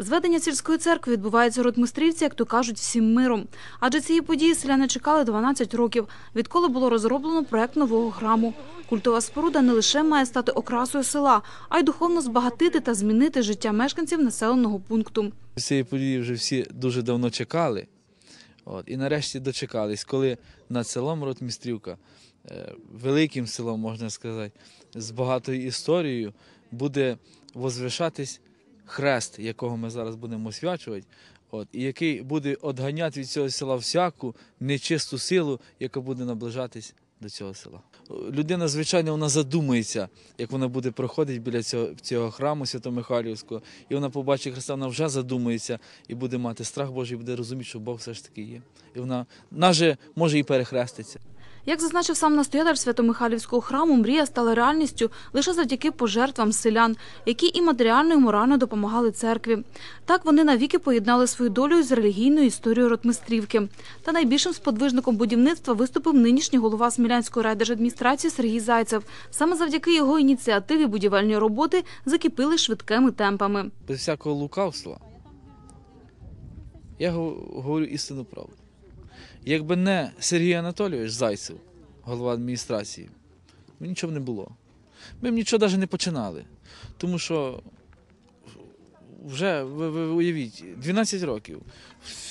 Зведення сільської церкви відбувається у Ротмистрівці, як то кажуть, всім миром. Адже цієї події селяни чекали 12 років, відколи було розроблено проект нового храму. Культова споруда не лише має стати окрасою села, а й духовно збагатити та змінити життя мешканців населеного пункту. Цієї події вже всі дуже давно чекали. От, і нарешті дочекались, коли над селом Ротмістрівка, е, великим селом, можна сказати, з багатою історією, буде возвишатись хрест, якого ми зараз будемо освячувати, от, і який буде одганяти від цього села всяку нечисту силу, яка буде наближатись до цього села. Людина, звичайно, вона задумається, як вона буде проходити біля цього, цього храму Свято-Михайлівського, і вона побачить Христа, вона вже задумається і буде мати страх Божий, і буде розуміти, що Бог все ж таки є. І вона наже може і перехреститься. Як зазначив сам настоятель Свято-Михайлівського храму, мрія стала реальністю лише завдяки пожертвам селян, які і матеріально, і морально допомагали церкві. Так вони навіки поєднали свою долю з релігійною історією Ротмистрівки. Та найбільшим сподвижником будівництва виступив нинішній голова Смілянської райдержадміністрації Сергій Зайцев. Саме завдяки його ініціативі будівельні роботи закипіли швидкими темпами. Без всякого лукавства. Я говорю істинну правду. Якби не Сергій Анатолійович Зайцев, голова адміністрації, б нічого не було. Ми б нічого навіть не починали. Тому що вже ви, ви уявіть, 12 років.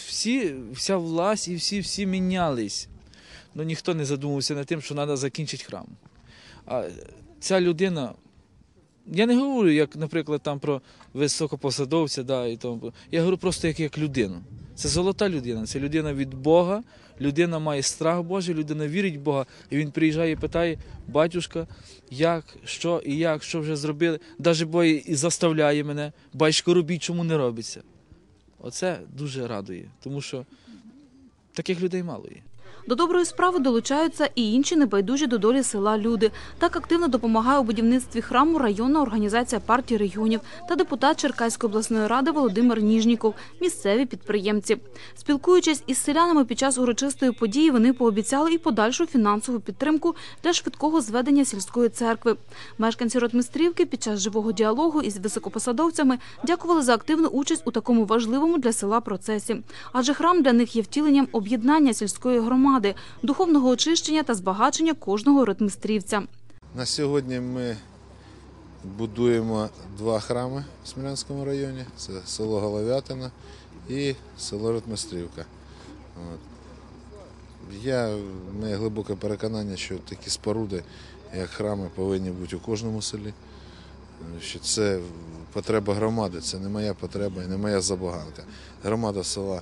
Всі, вся власть і всі, всі мінялись. Ну ніхто не задумався над тим, що треба закінчити храм. А ця людина. Я не говорю, як, наприклад, там про високопосадовця, да, і тому. Я говорю просто як, як людину. Це золота людина, це людина від Бога, людина має страх Божий, людина вірить в Бога. І він приїжджає і питає, батюшка, як, що і як, що вже зробили. Навіть Бог і заставляє мене, батько робіть, чому не робиться. Оце дуже радує, тому що таких людей мало є. До доброї справи долучаються і інші небайдужі до долі села люди. Так активно допомагає у будівництві храму районна організація партії регіонів та депутат Черкаської обласної ради Володимир Ніжніков, місцеві підприємці. Спілкуючись із селянами під час урочистої події, вони пообіцяли і подальшу фінансову підтримку для швидкого зведення сільської церкви. Мешканці Ротмистрівки під час живого діалогу із високопосадовцями дякували за активну участь у такому важливому для села процесі. Адже храм для них є втіленням об'єднання сільської громади, духовного очищення та збагачення кожного ротмистрівця. На сьогодні ми будуємо два храми в Смілянському районі. Це село Головятина і село Ротмистрівка. От. Я, моє глибоке переконання, що такі споруди, як храми, повинні бути у кожному селі. Що це потреба громади, це не моя потреба і не моя забаганка. Громада села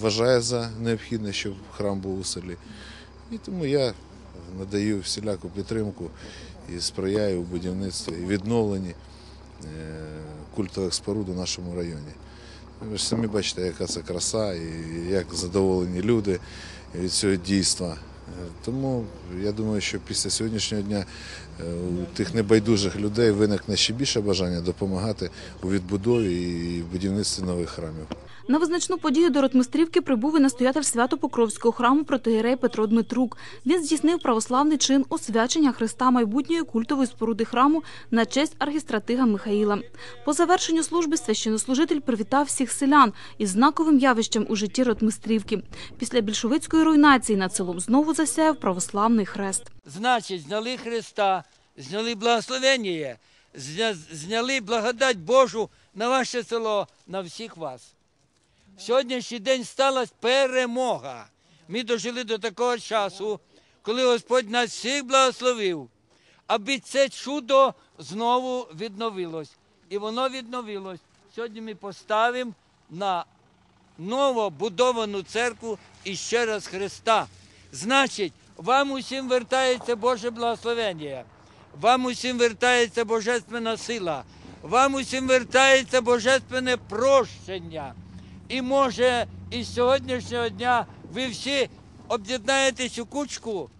вважає за необхідне, щоб храм був у селі. І тому я надаю всіляку підтримку і сприяю у будівництві і відновленні е, культових споруд у нашому районі. Ви ж самі бачите, яка це краса і як задоволені люди від цього дійства. Тому я думаю, що після сьогоднішнього дня е, у тих небайдужих людей виникне ще більше бажання допомагати у відбудові і будівництві нових храмів. На визначну подію до Ротмистрівки прибув і настоятель Свято-Покровського храму протоєрей Петро Дмитрук. Він здійснив православний чин освячення Христа майбутньої культової споруди храму на честь архістратига Михаїла. По завершенню служби священнослужитель привітав всіх селян із знаковим явищем у житті Ротмистрівки. Після більшовицької руйнації над селом знову засяяв православний хрест. Значить, зняли Христа, зняли благословення, зняли благодать Божу на ваше село, на всіх вас. Сьогоднішній день сталася перемога. Ми дожили до такого часу, коли Господь нас всіх благословив, аби це чудо знову відновилось. І воно відновилось. Сьогодні ми поставимо на новобудовану церкву і ще раз Христа. Значить, вам усім вертається Боже благословення, вам усім вертається божественна сила, вам усім вертається божественне прощення. І може, із сьогоднішнього дня ви всі об'єднаєтесь у кучку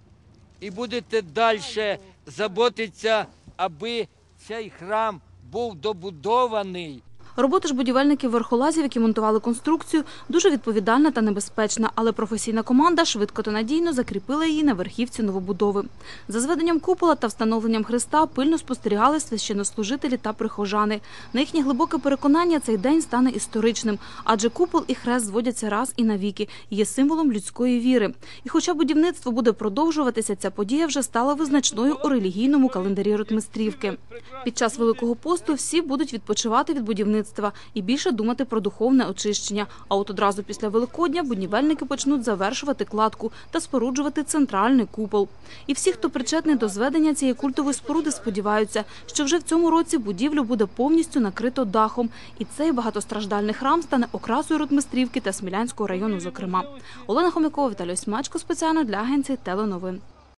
і будете далі заботитися, аби цей храм був добудований. Робота ж будівельників верхолазів, які монтували конструкцію, дуже відповідальна та небезпечна, але професійна команда швидко та надійно закріпила її на верхівці новобудови. За зведенням купола та встановленням хреста пильно спостерігали священнослужителі та прихожани. На їхнє глибоке переконання цей день стане історичним, адже купол і хрест зводяться раз і навіки, є символом людської віри. І хоча будівництво буде продовжуватися, ця подія вже стала визначною у релігійному календарі Ротмистрівки. Під час Великого посту всі будуть відпочивати від будівництва і більше думати про духовне очищення. А от одразу після Великодня будівельники почнуть завершувати кладку та споруджувати центральний купол. І всі, хто причетний до зведення цієї культової споруди, сподіваються, що вже в цьому році будівлю буде повністю накрито дахом, і цей багатостраждальний храм стане окрасою Ротмистрівки та Смілянського району. Зокрема, Олена Хомякова, Віталій Смачко спеціально для агенції Теленовин.